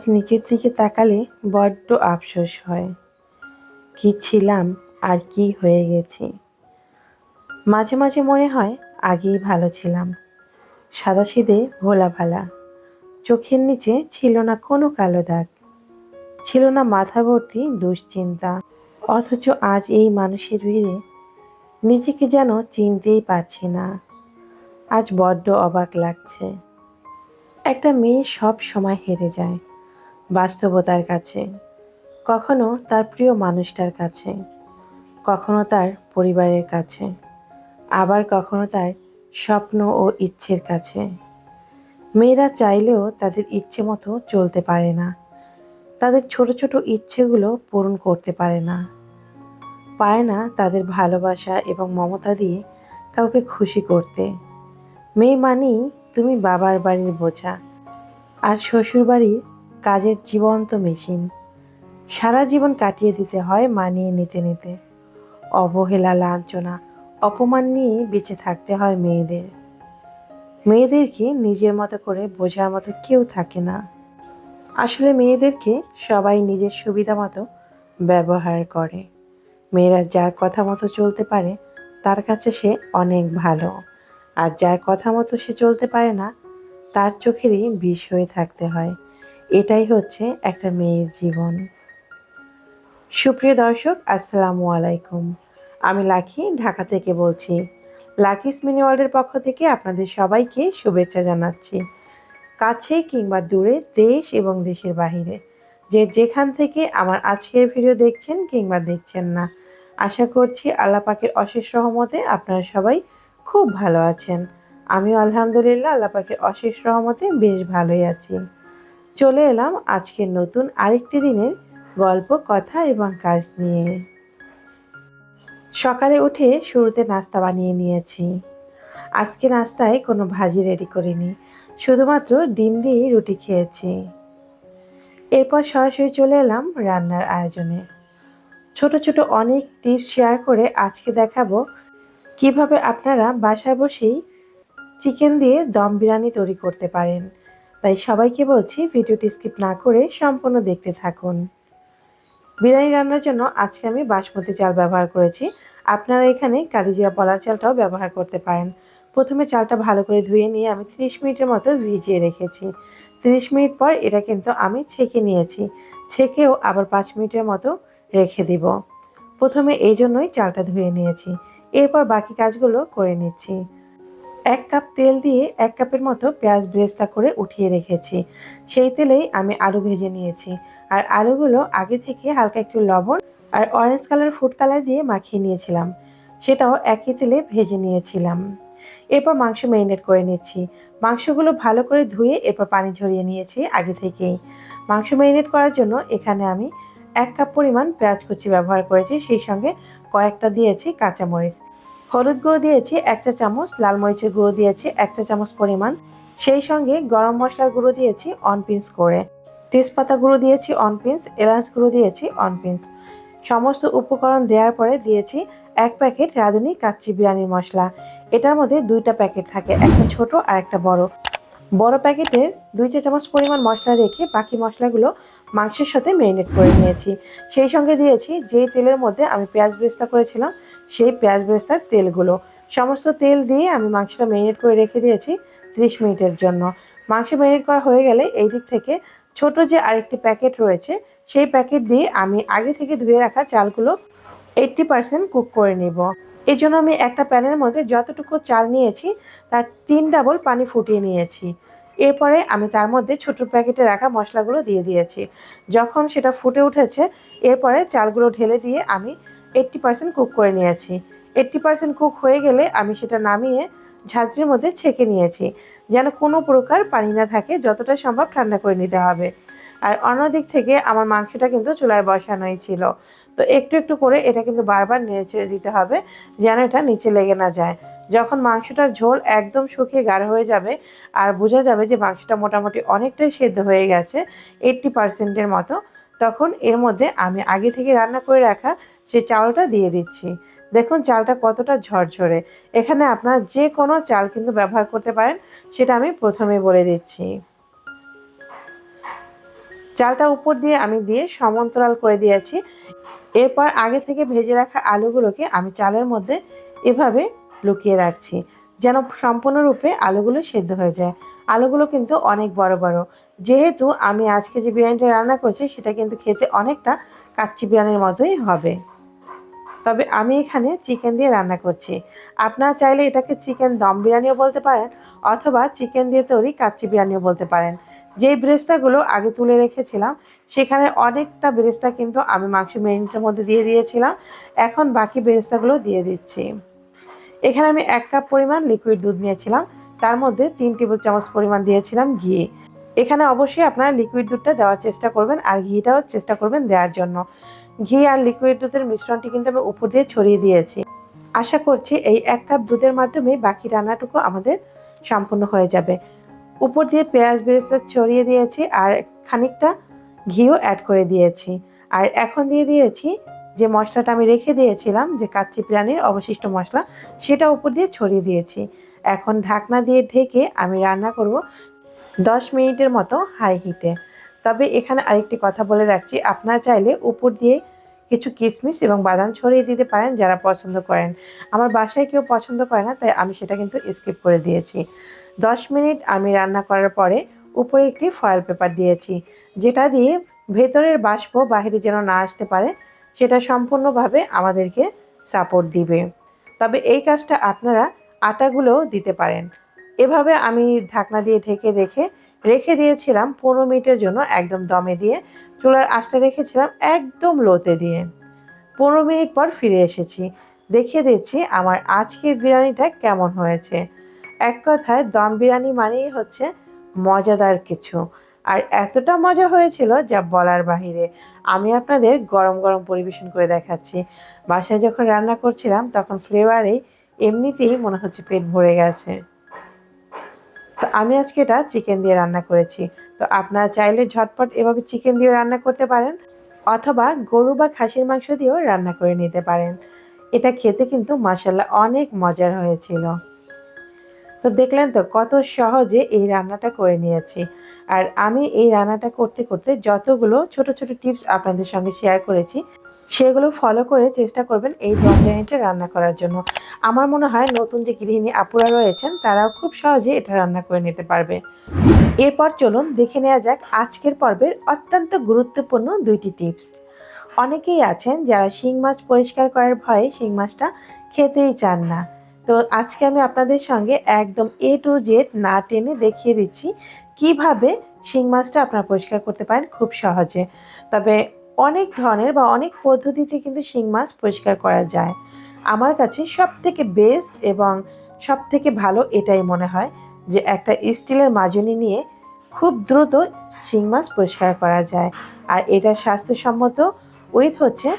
আজ নিচের দিকে তাকালে বড্ড আফসোস হয়। কি ছিলাম আর কি হয়ে গেছি। মাঝে মাঝে মনে হয় আগেই ভালো ছিলাম। সাদাসিধে ভোলা ভালা। চোখের নিচে ছিল না কোনো কালো দাগ। ছিল না মাথা ভর্তি দুশ্চিন্তা। অথচ আজ এই মানুষের ভিড়ে নিজেকে যেন চিনতেই পারছি না। আজ বড্ড অবাক লাগছে। একটা মেয়ে সব সময় হেরে যায়। বাস্তবতার কাছে, কখনো তার প্রিয় মানুষটার কাছে, কখনো তার পরিবারের কাছে, আবার কখনো তার স্বপ্ন ও ইচ্ছের কাছে। মেয়েরা চাইলেও তাদের ইচ্ছে মতো চলতে পারে না। তাদের ছোট ছোট ইচ্ছেগুলো পূরণ করতে পারে না। পায় না তাদের ভালোবাসা এবং মমতা দিয়ে কাউকে খুশি করতে। মেয়ে মানেই তুমি বাবার বাড়ির বোঝা। আর শ্বশুর বাড়ির কাজের জীবন্ত মেশিন। সারা জীবন কাটিয়ে দিতে হয়, মানিয়ে নিতে নিতে। অবহেলা, লাঞ্ছনা, অপমান নিয়ে বেঁচে থাকতে হয় মেয়েদের। মেয়েদেরকে নিজের মতো করে বোঝার মতো কেউ থাকে না। আসলে মেয়েদেরকে সবাই নিজের সুবিধা মতো ব্যবহার করে। মেয়েরা যার কথা মতো চলতে পারে, তার কাছে সে অনেক ভালো। আর যার কথা মতো সে চলতে পারে না, তার চোখেরই বিষ হয়ে থাকতে হয়। এটাই হচ্ছে একটা মেয়ের জীবন। সুপ্রিয় দর্শক, আসসালামু আলাইকুম। আমি লাকি, ঢাকা থেকে বলছি। লাকিস মিনি ওয়ার্ল্ডের পক্ষ থেকে আপনাদের সবাইকে শুভেচ্ছা জানাচ্ছি। কাছে কিংবা দূরে দেশ এবং দেশের বাহিরে। যে যেখান থেকে আমার আজকের ভিডিও দেখছেন কিংবা দেখছেন না, আশা করছি আল্লাহ পাকের অশেষ রহমতে আপনারা সবাই খুব ভালো আছেন। আমিও আলহামদুলিল্লাহ আল্লাহ পাকের অশেষ রহমতে বেশ ভালোই আছি। চলে এলাম আজকের নতুন আরেকটি দিনের গল্প, কথা এবং কাজ নিয়ে। সকালে উঠে শুরুতে নাস্তা বানিয়ে নিয়েছি। আজকে নাস্তায় কোনো ভাজি রেডি করিনি। শুধুমাত্র ডিম দিয়ে রুটি খেয়েছি। এরপর সরাসরি চলে এলাম রান্নার আয়োজনে। ছোট ছোট অনেক টিপস শেয়ার করে আজকে দেখাবো কীভাবে আপনারা বাসায় বসেই চিকেন দিয়ে দম বিরিয়ানি তৈরি করতে পারেন। তাই সবাইকে বলছি ভিডিওটি স্কিপ না করে সম্পূর্ণ দেখতে থাকুন। বিরিয়ানি রান্নার জন্য আজকে আমি বাসমতি চাল ব্যবহার করেছি। আপনারা এখানে কালিজিরা পলার চালটাও ব্যবহার করতে পারেন। প্রথমে চালটা ভালো করে ধুয়ে নিয়ে আমি 30 মিনিটের মতো ভিজিয়ে রেখেছি। 30 মিনিট পর এটা কিন্তু আমি ছেঁকে নিয়েছি। ছেঁকেও আবার পাঁচ মিনিটের মতো রেখে দিব। প্রথমে এই জন্যই চালটা ধুয়ে নিয়েছি। এরপর বাকি কাজগুলো করে নিচ্ছি। এক কাপ তেল দিয়ে এক কাপের মতো পেঁয়াজ ব্রেস্তা করে উঠিয়ে রেখেছি। সেই তেলেই আমি আলু ভেজে নিয়েছি। আর আলুগুলো আগে থেকে হালকা একটু লবণ আর অরেঞ্জ কালার ফুড কালার দিয়ে মাখিয়ে নিয়েছিলাম। সেটাও একই তেলে ভেজে নিয়েছিলাম। এরপর মাংস ম্যারিনেট করে নিচ্ছি। মাংসগুলো ভালো করে ধুয়ে এরপর পানি ঝরিয়ে নিয়েছি আগে থেকেই। মাংস ম্যারিনেট করার জন্য এখানে আমি এক কাপ পরিমাণ পেঁয়াজ কুচি ব্যবহার করেছি। সেই সঙ্গে কয়েকটা দিয়েছি কাঁচামরিচ। হলুদ গুঁড়ো দিয়েছি এক চা চামচ, লাল মরিচের গুঁড়ো দিয়েছি এক চা চামচ পরিমাণ। সেই সঙ্গে গরম মশলার গুঁড়ো দিয়েছি অন পিন্স করে। তেজপাতা গুঁড়ো দিয়েছি অন পিন্স এলাচ গুঁড়ো দিয়েছি অন পিন্স সমস্ত উপকরণ দেওয়ার পরে দিয়েছি এক প্যাকেট রাঁধুনি কাচ্চি বিরিয়ানির মশলা। এটার মধ্যে দুইটা প্যাকেট থাকে, একটা ছোট আর একটা বড়। বড় প্যাকেটের দুই চা চামচ পরিমাণ মশলা রেখে বাকি মশলাগুলো মাংসের সাথে ম্যারিনেট করে নিয়েছি। সেই সঙ্গে দিয়েছি যেই তেলের মধ্যে আমি পেঁয়াজ বেরেস্তা করেছিলাম সেই পেঁয়াজ বেরেস্তার তেলগুলো। সমস্ত তেল দিয়ে আমি মাংসটা ম্যারিনেট করে রেখে দিয়েছি ত্রিশ মিনিটের জন্য। মাংস ম্যারিনেট করা হয়ে গেলে এই দিক থেকে ছোট যে আরেকটি প্যাকেট রয়েছে, সেই প্যাকেট দিয়ে আমি আগে থেকে ধুয়ে রাখা চালগুলো এইট্টি পার্সেন্ট কুক করে নেব। এই জন্য আমি একটা প্যানের মধ্যে যতটুকু চাল নিয়েছি, তার তিন ডাবল পানি ফুটিয়ে নিয়েছি। এরপরে আমি তার মধ্যে ছোট প্যাকেটে রাখা মশলাগুলো দিয়ে দিয়েছি। যখন সেটা ফুটে উঠেছে, এরপরে চালগুলো ঢেলে দিয়ে আমি এইট্টি পার্সেন্ট কুক করে নিয়েছি। এইট্টি পার্সেন্ট কুক হয়ে গেলে আমি সেটা নামিয়ে ঝাঁঝরির মধ্যে ছেঁকে নিয়েছি, যেন কোনো প্রকার পানি না থাকে, যতটা সম্ভব ঠান্ডা করে নিতে হবে। আর অন্যদিক থেকে আমার মাংসটা কিন্তু চুলায় বসানোই ছিল। তো একটু একটু করে এটা কিন্তু বারবার নেড়ে চেড়ে দিতে হবে, যেন এটা নিচে লেগে না যায়। যখন মাংসটার ঝোল একদম শুকিয়ে গাঢ় হয়ে যাবে, আর বোঝা যাবে যে মাংসটা মোটামুটি অনেকটাই সেদ্ধ হয়ে গেছে এইট্টি পার্সেন্টের মতো তখন এর মধ্যে আমি আগে থেকে রান্না করে রাখা সেই চাউলটা দিয়ে দিচ্ছি। দেখুন চালটা কতটা ঝরঝরে। এখানে আপনার যে কোনো চাল কিন্তু ব্যবহার করতে পারেন, সেটা আমি প্রথমে বলে দিচ্ছি। চালটা উপর দিয়ে আমি দিয়ে সমান্তরাল করে দিয়েছি। এরপর আগে থেকে ভেজে রাখা আলুগুলোকে আমি চালের মধ্যে এভাবে লুকিয়ে রাখছি, যেন সম্পূর্ণরূপে আলুগুলো সেদ্ধ হয়ে যায়। আলুগুলো কিন্তু অনেক বড় বড়। যেহেতু আমি আজকে যে বিরিয়ানিটা রান্না করছি, সেটা কিন্তু খেতে অনেকটা কাচ্চি বিরিয়ানির মতোই হবে। তবে আমি এখানে চিকেন দিয়ে রান্না করছি। আপনারা চাইলে এটাকে চিকেন দম বিরিয়ানিও বলতে পারেন, অথবা চিকেন দিয়ে তৈরি কাচ্চি বিরিয়ানিও বলতে পারেন। যেই ব্রেস্তাগুলো আগে তুলে রেখেছিলাম, সেখানে অনেকটা বেরেস্তা কিন্তু আমি মাংস মেরিনেটের মধ্যে দিয়ে দিয়েছিলাম। এখন বাকি বেরেস্তাগুলো দিয়ে দিচ্ছি। এখানে আমি এক কাপ পরিমাণ লিকুইড দুধ নিয়েছিলাম। তার মধ্যে তিন টেবিল চামচ পরিমাণ দিয়েছিলাম ঘি। এখানে অবশ্যই আপনারা লিকুইড দুধটা দেওয়ার চেষ্টা করবেন আর ঘিটাও চেষ্টা করবেন দেওয়ার জন্য। ঘি আর লিকুইড দুধের মিশ্রণটি কিন্তু আমি উপর দিয়ে ছড়িয়ে দিয়েছি। আশা করছি এই এক কাপ দুধের মাধ্যমে বাকি রান্নাটুকু আমাদের সম্পূর্ণ হয়ে যাবে। উপর দিয়ে পেঁয়াজ বেরেস্তা ছড়িয়ে দিয়েছি আর খানিকটা ঘিও অ্যাড করে দিয়েছি। আর এখন দিয়ে দিয়েছি যে মশলাটা আমি রেখে দিয়েছিলাম, যে কাচ্চি বিরিয়ানির অবশিষ্ট মশলা, সেটা উপর দিয়ে ছড়িয়ে দিয়েছি। এখন ঢাকনা দিয়ে ঢেকে আমি রান্না করব দশ মিনিটের মতো হাই হিটে তবে এখানে আরেকটি কথা বলে রাখছি, আপনারা চাইলে উপর দিয়ে কিছু কিশমিশ এবং বাদাম ছড়িয়ে দিতে পারেন যারা পছন্দ করেন। আমার বাসায় কেউ পছন্দ করে না, তাই আমি সেটা কিন্তু স্কিপ করে দিয়েছি। দশ মিনিট আমি রান্না করার পরে উপরে একটি ফয়েল পেপার দিয়েছি, যেটা দিয়ে ভেতরের বাষ্প বাহিরে যেন না আসতে পারে, সেটা সম্পূর্ণভাবে আমাদেরকে সাপোর্ট দিবে। তবে এই কাজটা আপনারা আটাগুলোও দিতে পারেন। এভাবে আমি ঢাকনা দিয়ে ঢেকে রেখে রেখে দিয়েছিলাম পনেরো মিনিটের জন্য একদম দমে দিয়ে। চুলার আঁচটা রেখেছিলাম একদম লোতে দিয়ে। পনেরো মিনিট পর ফিরে এসেছি। দেখিয়ে দিচ্ছি আমার আজকের বিরিয়ানিটা কেমন হয়েছে। এক কথায়, দম বিরিয়ানি মানেই হচ্ছে মজাদার কিছু। আর এতটা মজা হয়েছিল যা বলার বাহিরে। আমি আপনাদের গরম গরম পরিবেশন করে দেখাচ্ছি। বাসায় যখন রান্না করছিলাম, তখন ফ্লেভারেই এমনিতেই মনে হচ্ছে পেট ভরে গেছে। তো আমি আজকে এটা চিকেন দিয়ে রান্না করেছি। তো আপনারা চাইলে ঝটপট এভাবে চিকেন দিয়ে রান্না করতে পারেন, অথবা গরু বা খাসির মাংস দিয়েও রান্না করে নিতে পারেন। এটা খেতে কিন্তু মাসাল্লাহ অনেক মজার হয়েছিল। তো দেখলেন তো কত সহজে এই রান্নাটা করে নিয়েছি। আর আমি এই রান্নাটা করতে করতে যতগুলো ছোট ছোট টিপস আপনাদের সঙ্গে শেয়ার করেছি সেগুলো ফলো করে চেষ্টা করবেন এই বিরিয়ানিটা রান্না করার জন্য। আমার মনে হয় নতুন যে গৃহিণী আপুরা রয়েছেন, তারাও খুব সহজে এটা রান্না করে নিতে পারবে। এরপর চলুন দেখে নেওয়া যাক আজকের পর্বের অত্যন্ত গুরুত্বপূর্ণ দুইটি টিপস অনেকেই আছেন যারা শিং মাছ পরিষ্কার করার ভয়ে শিং মাছটা খেতেই চান না। তো আজকে আমি আপনাদের সঙ্গে একদম এ টু জেড না টেনে দেখিয়ে দিচ্ছি কীভাবে শিং মাছটা আপনারা পরিষ্কার করতে পারেন খুব সহজে। তবে অনেক ধরনের বা অনেক পদ্ধতিতে কিন্তু শিং মাছ পরিষ্কার করা যায়। আমার কাছে সব থেকে বেস্ট এবং সব থেকে ভালো এটাই মনে হয় যে একটা স্টিলের মাজনি নিয়ে খুব দ্রুত শিং মাছ পরিষ্কার করা যায়। আর এটা স্বাস্থ্যসম্মত উইথ হচ্ছে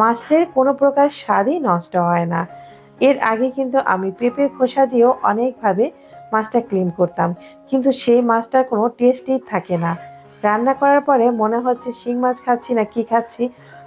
মাছের কোনো প্রকার স্বাদই নষ্ট হয় না। এর আগে কিন্তু আমি পেঁপের খোসা দিয়েও অনেকভাবে মাছটা ক্লিন করতাম। কিন্তু সেই মাছটার কোনো টেস্টই থাকে না। রান্না করার পরে মনে হচ্ছে শিং মাছ খাচ্ছি না কি খাচ্ছি,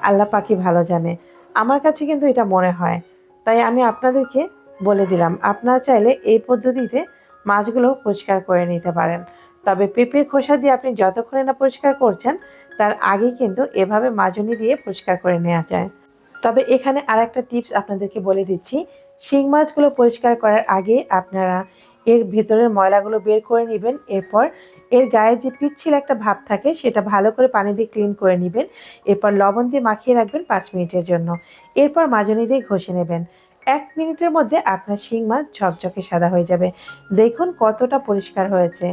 আল্লাহ পাখি ভালো জানে। আমার কাছে কিন্তু এটা মনে হয়। তাই আমি আপনাদেরকে বলে দিলাম, আপনারা চাইলে এই পদ্ধতিতে মাছগুলো পরিষ্কার করে নিতে পারেন। তবে পেঁপের খোসা দিয়ে আপনি যতক্ষণে না পরিষ্কার করছেন, তার আগে কিন্তু এভাবে মাজনি দিয়ে পরিষ্কার করে নেওয়া যায়। তবে এখানে আর একটা টিপস আপনাদেরকে বলে দিচ্ছি, শিং মাছগুলো পরিষ্কার করার আগে আপনারা এর ভিতরের ময়লাগুলো বের করে নেবেন, এরপর এর গায়ে যে পিচ্ছিল একটা ভাব থাকে, সেটা ভালো করে পানি দিয়ে ক্লিন করে নেবেন। এরপর লবণ দিয়ে মাখিয়ে রাখবেন পাঁচ মিনিটের জন্য। এরপর মাজনি দিয়ে ঘষে নেবেন। এক মিনিটের মধ্যে আপনার শিং মাছ ঝকঝকে সাদা হয়ে যাবে। দেখুন কতটা পরিষ্কার হয়েছে।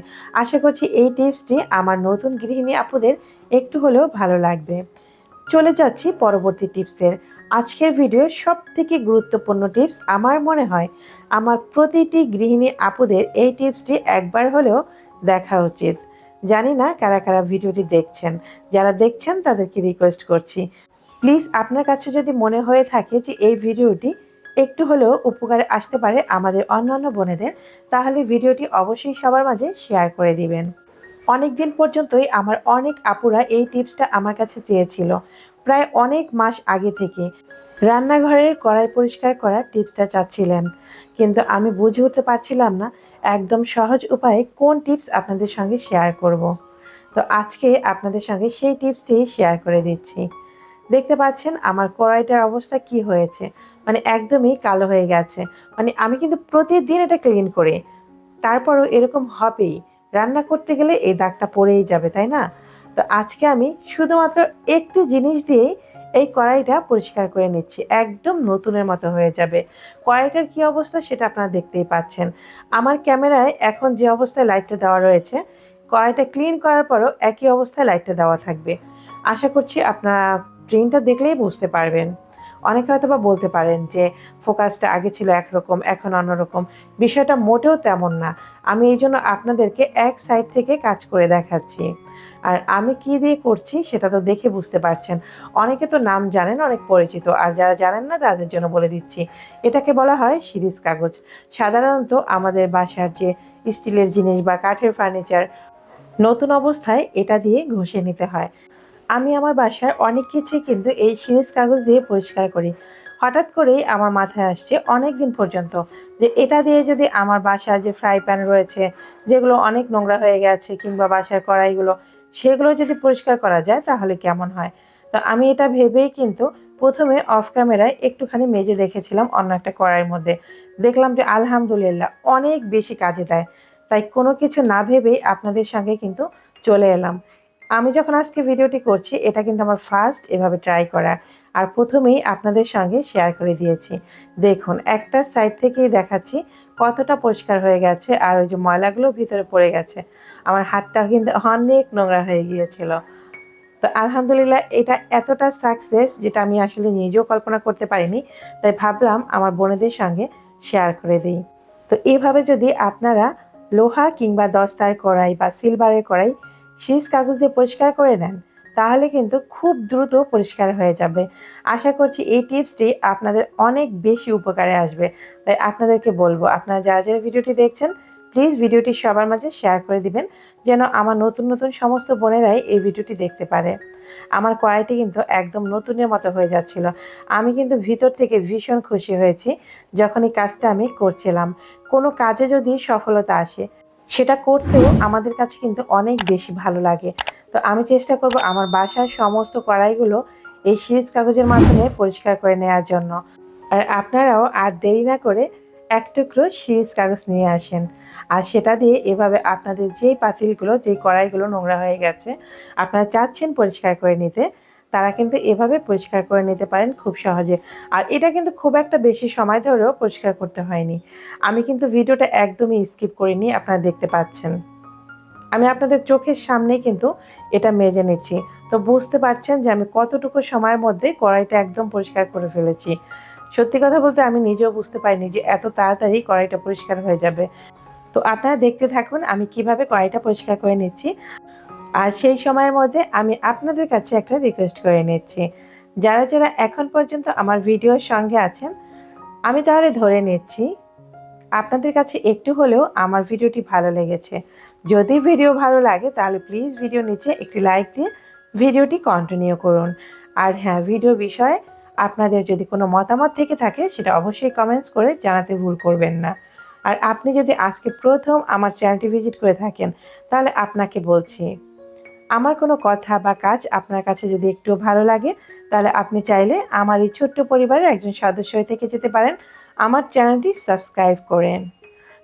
আশা করছি এই টিপসটি আমার নতুন গৃহিণী আপুদের একটু হলেও ভালো লাগবে। চলে যাচ্ছি পরবর্তী টিপসের। আজকের ভিডিওর সব থেকে গুরুত্বপূর্ণ টিপস আমার মনে হয়, আমার প্রতিটি গৃহিণী আপুদের এই টিপসটি একবার হলেও দেখা উচিত। জানি না কারা কারা ভিডিওটি দেখছেন। যারা দেখছেন, তাদেরকে রিকোয়েস্ট করছি। প্লিজ আপনার কাছে যদি মনে হয়ে থাকে যে এই ভিডিওটি একটু হলেও উপকারে আসতে পারে আমাদের অন্যান্য বোনেদের, তাহলে ভিডিওটি অবশ্যই সবার মাঝে শেয়ার করে দিবেন। অনেক দিন পর্যন্তই আমার অনেক আপুরা এই টিপসটা আমার কাছে চেয়েছিল। প্রায় অনেক মাস আগে থেকে রান্নাঘরের কড়াই পরিষ্কার করার টিপসটা চাচ্ছিলেন। কিন্তু আমি বুঝে উঠতে পারছিলাম না একদম সহজ উপায়ে কোন টিপস আপনাদের সঙ্গে শেয়ার করব। তো আজকে আপনাদের সঙ্গে সেই টিপসটি শেয়ার করে দিচ্ছি। দেখতে পাচ্ছেন আমার কড়াইটার অবস্থা কি হয়েছে? মানে একদমই কালো হয়ে গেছে। মানে আমি কিন্তু প্রতিদিন এটা ক্লিন করি। তারপরও এরকম হবেই। রান্না করতে গেলে এই দাগটা পড়েই যাবে, তাই না? তো আজকে আমি শুধুমাত্র একটি জিনিস দিয়েই এই কড়াইটা পরিষ্কার করে নিচ্ছি। একদম নতুনের মতো হয়ে যাবে। কড়াইটার কি অবস্থা সেটা আপনারা দেখতেই পাচ্ছেন। আমার ক্যামেরায় এখন যে অবস্থায় লাইটটা দেওয়া রয়েছে, কড়াইটা ক্লিন করার পরও একই অবস্থায় লাইটটা দেওয়া থাকবে। আশা করছি আপনারা প্রিন্টটা দেখলেই বুঝতে পারবেন। অনেকে হয়তো বা বলতে পারেন যে ফোকাসটা আগে ছিল একরকম, এখন অন্যরকম। বিষয়টা মোটেও তেমন না। আমি এই জন্য আপনাদেরকে এক সাইড থেকে কাজ করে দেখাচ্ছি। আর আমি কি দিয়ে করছি সেটা তো দেখে বুঝতে পারছেন। অনেকে তো নাম জানেন, অনেক পরিচিত, আর যারা জানেন না তাদের জন্য বলে দিচ্ছি। এটাকে বলা হয় সিরিজ কাগজ। সাধারণত আমাদের বাসার যে স্টিলের জিনিস বা কাঠের ফার্নিচার, নতুন অবস্থায় এটা দিয়ে ঘষে নিতে হয়। আমি আমার বাসার অনেক কিছুই কিন্তু এই সিরিজ কাগজ দিয়ে পরিষ্কার করি। হঠাৎ করেই আমার মাথায় আসছে অনেক দিন পর্যন্ত যে এটা দিয়ে যদি আমার বাসার যে ফ্রাই প্যান রয়েছে, যেগুলো অনেক নোংরা হয়ে গেছে কিংবা বাসার কড়াইগুলো সেগুলো যদি পরিষ্কার করা যায় তাহলে কেমন হয়? তো আমি এটা ভেবেই কিন্তু প্রথমে অফ ক্যামেরায় একটুখানি মেজে দেখেছিলাম অন্য একটা কড়াইয়ের মধ্যে। দেখলাম যে আলহামদুলিল্লাহ অনেক বেশি কাজে দেয়। তাই কোনো কিছু না ভেবেই আপনাদের সঙ্গে কিন্তু চলে এলাম। আমি যখন আজকে ভিডিওটি করছি, এটা কিন্তু আমার ফার্স্ট এভাবে ট্রাই করা। আর প্রথমেই আপনাদের সঙ্গে শেয়ার করে দিয়েছি। দেখুন, একটা সাইড থেকেই দেখাচ্ছি। কতটা পরিষ্কার হয়ে গেছে আর ওই যে ময়লাগুলো ভিতরে পড়ে গেছে। আমার হাতটাও কিন্তু অনেক নোংরা হয়ে গিয়েছিল। তো আলহামদুলিল্লাহ এটা এতটা সাকসেস যেটা আমি আসলে নিজেও কল্পনা করতে পারিনি। তাই ভাবলাম আমার বোনেদের সঙ্গে শেয়ার করে দিই। তো এইভাবে যদি আপনারা লোহা কিংবা দস্তার কড়াই বা সিলভারের কড়াই শীষ কাগজ দিয়ে পরিষ্কার করে নেন তাহলে কিন্তু খুব দ্রুত পরিষ্কার হয়ে যাবে। আশা করছি এই টিপসটি আপনাদের অনেক বেশি উপকারে আসবে। তাই আপনাদেরকে বলব, আপনারা যারা যারা ভিডিওটি দেখছেন প্লিজ ভিডিওটি সবার মাঝে শেয়ার করে দিবেন, যেন আমার নতুন নতুন সমস্ত বোনেরাই এই ভিডিওটি দেখতে পারে। আমার কড়াইটি কিন্তু একদম নতুনের মতো হয়ে যাচ্ছিল। আমি কিন্তু ভিতর থেকে ভীষণ খুশি হয়েছি যখন এই কাজটা আমি করছিলাম। কোনো কাজে যদি সফলতা আসে সেটা করতেও আমাদের কাছে কিন্তু অনেক বেশি ভালো লাগে। তো আমি চেষ্টা করব আমার বাসার সমস্ত কড়াইগুলো এই সিরিজ কাগজের মাধ্যমে পরিষ্কার করে নেওয়ার জন্য। আর আপনারাও আর দেরি না করে এক টুকরো সিরিজ কাগজ নিয়ে আসেন। আর সেটা দিয়ে এভাবে আপনাদের যেই পাতিলগুলো, যেই কড়াইগুলো নোংরা হয়ে গেছে, আপনারা চাচ্ছেন পরিষ্কার করে নিতে তারা কিন্তু এভাবে পরিষ্কার করে নিতে পারেন খুব সহজে। আর এটা কিন্তু খুব একটা বেশি সময় ধরেও পরিষ্কার করতে হয়নি। আমি কিন্তু ভিডিওটা একদমই স্কিপ করিনি, আপনারা দেখতে পাচ্ছেন। আমি আপনাদের চোখের সামনেই কিন্তু এটা মেজে নিচ্ছি। তো বুঝতে পারছেন যে আমি কতটুকু সময়ের মধ্যে কড়াইটা একদম পরিষ্কার করে ফেলেছি। সত্যি কথা বলতে আমি নিজেও বুঝতে পারিনি যে এত তাড়াতাড়ি কড়াইটা পরিষ্কার হয়ে যাবে। তো আপনারা দেখতে থাকুন আমি কীভাবে কড়াইটা পরিষ্কার করে নিচ্ছি। আর সেই সময়ের মধ্যে আমি আপনাদের কাছে একটা রিকোয়েস্ট করে নিচ্ছি। যারা যারা এখন পর্যন্ত আমার ভিডিওর সঙ্গে আছেন, আমি তাহলে ধরে নিচ্ছি, আপনাদের কাছে একটু হলেও আমার ভিডিওটি ভালো লেগেছে। যদি ভিডিও ভালো লাগে, তাহলে প্লিজ ভিডিও নিচে একটি লাইক দিয়ে ভিডিওটি কন্টিনিউ করুন। আর হ্যাঁ ভিডিও বিষয়ে আপনাদের যদি কোনো মতামত থেকে থাকে, সেটা অবশ্যই কমেন্টস করে জানাতে ভুল করবেন না। আর আপনি যদি আজকে প্রথম আমার চ্যানেলটি ভিজিট করে থাকেন, তাহলে আপনাকে বলছি আমার কোনো কথা বা কাজ আপনার কাছে যদি একটু ভালো লাগে, তাহলে আপনি চাইলে আমার এই ছোট্ট পরিবারের একজন সদস্য হয়ে থেকে যেতে পারেন। আমার চ্যানেলটি সাবস্ক্রাইব করেন।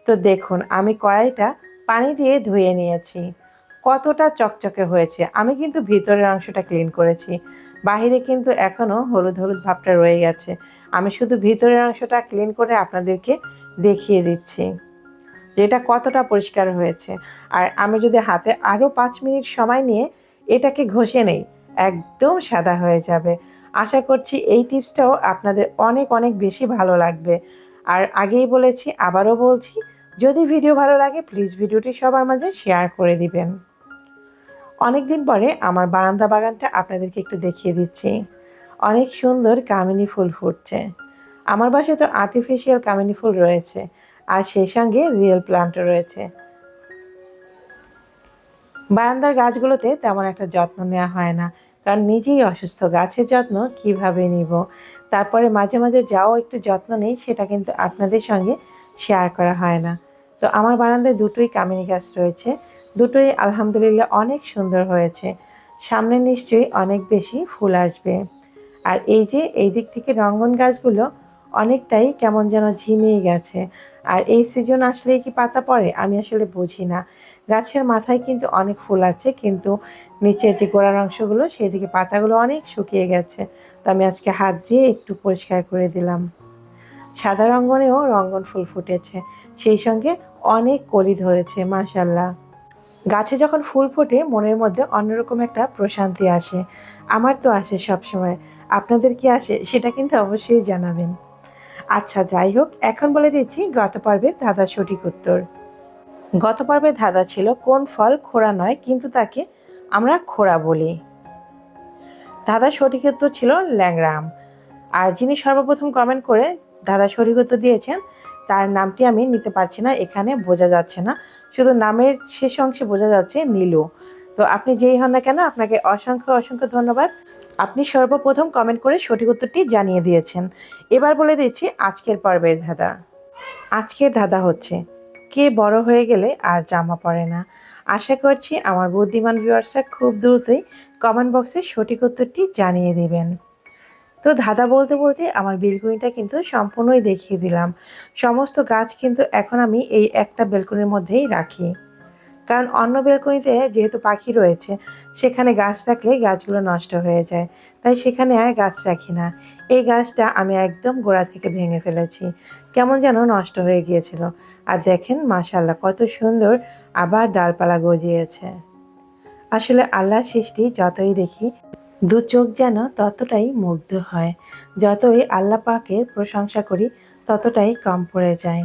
তো দেখুন, আমি কড়াইটা পানি দিয়ে ধুয়ে নিয়েছি। কতটা চকচকে হয়েছে, আমি কিন্তু ভিতরের অংশটা ক্লিন করেছি। বাহিরে কিন্তু এখনও হলুদ হলুদ ভাবটা রয়ে গেছে। আমি শুধু ভিতরের অংশটা ক্লিন করে আপনাদেরকে দেখিয়ে দিচ্ছি। যে এটা কতটা পরিষ্কার হয়েছে। আর আমি যদি হাতে আরও পাঁচ মিনিট সময় নিয়ে এটাকে ঘষে নেই, একদম সাদা হয়ে যাবে। আশা করছি এই টিপসটাও আপনাদের অনেক অনেক বেশি ভালো লাগবে। আর আগেই বলেছি, আবারও বলছি, যদি ভিডিও ভালো লাগে প্লিজ ভিডিওটি সবার মাঝে শেয়ার করে দিবেন। অনেক দিন পরে আমার বারান্দা বাগানটা আপনাদেরকে একটু দেখিয়ে দিচ্ছি। অনেক সুন্দর কামিনী ফুল ফুটছে। আমার বাসায় তো আর্টিফিশিয়াল কামিনী ফুল রয়েছে। সেই সঙ্গে রিয়েল প্লান্টও রয়েছে। বারান্দার গাছগুলোতে তেমন একটা যত্ন নেওয়া হয় না, কারণ নিজেই অসুস্থ, গাছের যত্ন কীভাবে নিব? তারপরে মাঝে মাঝে যাও একটু যত্ন নেই, সেটা কিন্তু আপনাদের সঙ্গে শেয়ার করা হয় না। তো আমার বারান্দায় দুটোই কামিনী গাছ রয়েছে, দুটোই আলহামদুলিল্লাহ অনেক সুন্দর হয়েছে। সামনে নিশ্চয়ই অনেক বেশি ফুল আসবে। আর এই যে, এই দিক থেকে রঙ্গন গাছগুলো অনেকটাই কেমন যেন ঝিমিয়ে গেছে। আর এই সিজন আসলেই কি পাতা পড়ে, আমি আসলে বুঝি না। গাছের মাথায় কিন্তু অনেক ফুল আছে, কিন্তু নিচের যে গোড়ার অংশগুলো সেদিকে পাতাগুলো অনেক শুকিয়ে গেছে। তো আমি আজকে হাত দিয়ে একটু পরিষ্কার করে দিলাম। সাদা রঙ্গনেও রঙ্গন ফুল ফুটেছে, সেই সঙ্গে অনেক কলি ধরেছে মাশাল্লাহ গাছে যখন ফুল ফোটে, মনের মধ্যে অন্যরকম একটা প্রশান্তি আসে। আমার তো আসে সবসময়। আপনাদের কি আসে? সেটা কিন্তু অবশ্যই জানাবেন। আচ্ছা যাই হোক, এখন বলে দিচ্ছি গত পর্বে দাদার সঠিক উত্তর। গত পর্বে ধাঁধা ছিল কোন ফল খোড়া নয়, কিন্তু তাকে আমরা খোড়া বলি। দাদার সঠিক উত্তর ছিল ল্যাংরাম আর যিনি সর্বপ্রথম কমেন্ট করে দাদা সঠিক উত্তর দিয়েছেন, তার নামটি আমি নিতে পারছি না, এখানে বোঝা যাচ্ছে না। শুধু নামের শেষ অংশে বোঝা যাচ্ছে নীলু। তো আপনি যেই হন না কেন, আপনাকে অসংখ্য অসংখ্য ধন্যবাদ। আপনি সর্বপ্রথম কমেন্ট করে সঠিক উত্তরটি জানিয়ে দিয়েছেন। এবার বলে দিচ্ছি আজকের পর্বের ধাঁধা। আজকের ধাঁধা হচ্ছে, কে বড় হয়ে গেলে আর জামা পরে না? আশা করছি আমার বুদ্ধিমান ভিউয়ার্সরা খুব দ্রুতই কমেন্ট বক্সে সঠিক উত্তরটি জানিয়ে দিবেন। তো ধাঁধা বলতে বলতে আমার বেলকনিটা কিন্তু সম্পূর্ণই দেখিয়ে দিলাম। সমস্ত গাছ কিন্তু এখন আমি এই একটা বেলকনির মধ্যেই রাখি। কারণ অন্য বেলকনিতে যেহেতু পাখি রয়েছে, সেখানে গাছ রাখলে গাছগুলো নষ্ট হয়ে যায়। তাই সেখানে আর গাছ রাখি না। এই গাছটা আমি একদম গোড়া থেকে ভেঙে ফেলেছি। কেমন যেন নষ্ট হয়ে গিয়েছিল। আর দেখেন মাশাল্লাহ কত সুন্দর আবার ডালপালা গজিয়েছে। আসলে আল্লাহ সৃষ্টি যতই দেখি, দু চোখ যেন ততটাই মুগ্ধ হয়। যতই আল্লাহ পাকের প্রশংসা করি, ততটাই কম পড়ে যায়।